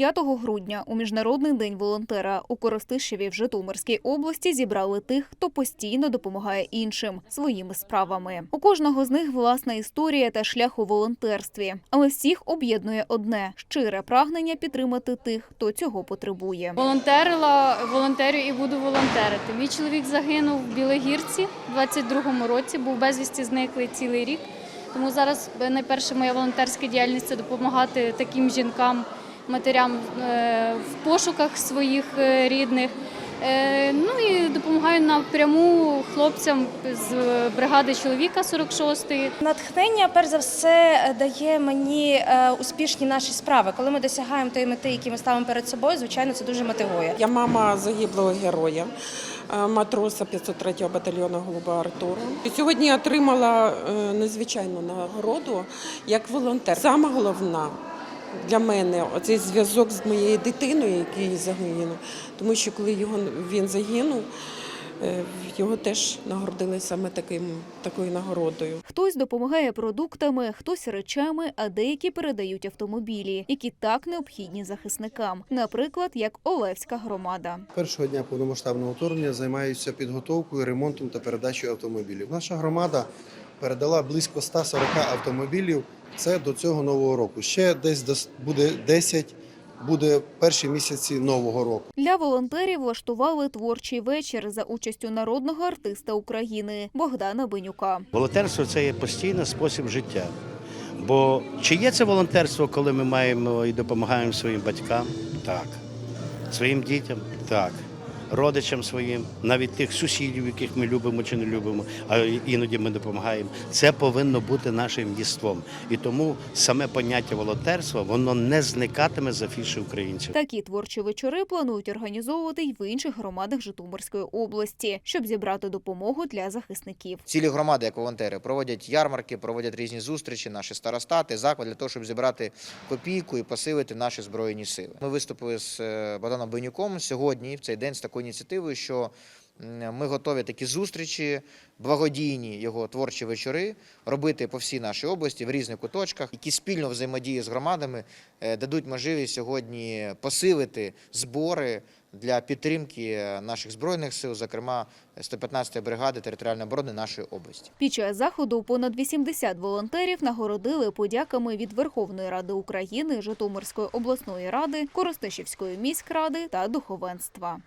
9 грудня у міжнародний день волонтера у Коростишеві в Житомирській області зібрали тих, хто постійно допомагає іншим своїми справами. У кожного з них власна історія та шлях у волонтерстві, але всіх об'єднує одне щире прагнення підтримати тих, хто цього потребує. Волонтерила, волонтерю і буду волонтерити. Мій чоловік загинув в Білогірці в 22-му році, був безвісті зниклий цілий рік. Тому зараз найперше моя волонтерська діяльність це допомагати таким жінкам, матерям е, в пошуках своїх е, рідних. Е, Ну і допомагаю напряму хлопцям з бригади чоловіка 46-ї. Натхнення, перш за все, дає мені успішні наші справи. Коли ми досягаємо тої мети, які ми ставимо перед собою, звичайно, це дуже мотивує. Я мама загиблого героя, матроса 503-го батальйону Голуба Артура. І сьогодні я отримала незвичайну нагороду як волонтер. Саме головна для мене оцей зв'язок з моєю дитиною, який загинув. Тому що коли його він загинув, е, його теж нагородили саме таким такою нагородою. Хтось допомагає продуктами, хтось речами, а деякі передають автомобілі, які так необхідні захисникам, наприклад, як Олевська громада. Першого дня повномасштабного вторгнення займаюся підготовкою, ремонтом та передачею автомобілів. Наша громада передала близько 140 автомобілів. Це до цього нового року. Ще десь буде 10, буде перші місяці нового року. Для волонтерів влаштували творчий вечір за участю народного артиста України Богдана Бенюка. Волонтерство це є постійний спосіб життя. Бо чи є це волонтерство, коли ми маємо і допомагаємо своїм батькам? Так. Своїм дітям? Так. Родичам своїм, навіть тих сусідів, яких ми любимо чи не любимо, а іноді ми допомагаємо. Це повинно бути нашим єством. І тому саме поняття волонтерства воно не зникатиме з афіші українців. Такі творчі вечори планують організовувати й в інших громадах Житомирської області, щоб зібрати допомогу для захисників. Цілі громади, як волонтери, проводять ярмарки, проводять різні зустрічі, наші старостати, заклад для того, щоб зібрати копійку і посилити наші збройні сили. Ми виступили з е, Богданом Бенюком сьогодні, в цей день, з такою ініціативою, що ми готові такі зустрічі, благодійні його творчі вечори робити по всій нашій області в різних куточках, які спільно взаємодії з громадами е, дадуть можливість сьогодні посилити збори для підтримки наших збройних сил, зокрема 115-ї бригади територіальної оборони нашої області. Під час заходу понад 80 волонтерів нагородили подяками від Верховної Ради України, Житомирської обласної ради, Коростишівської міськради та духовенства.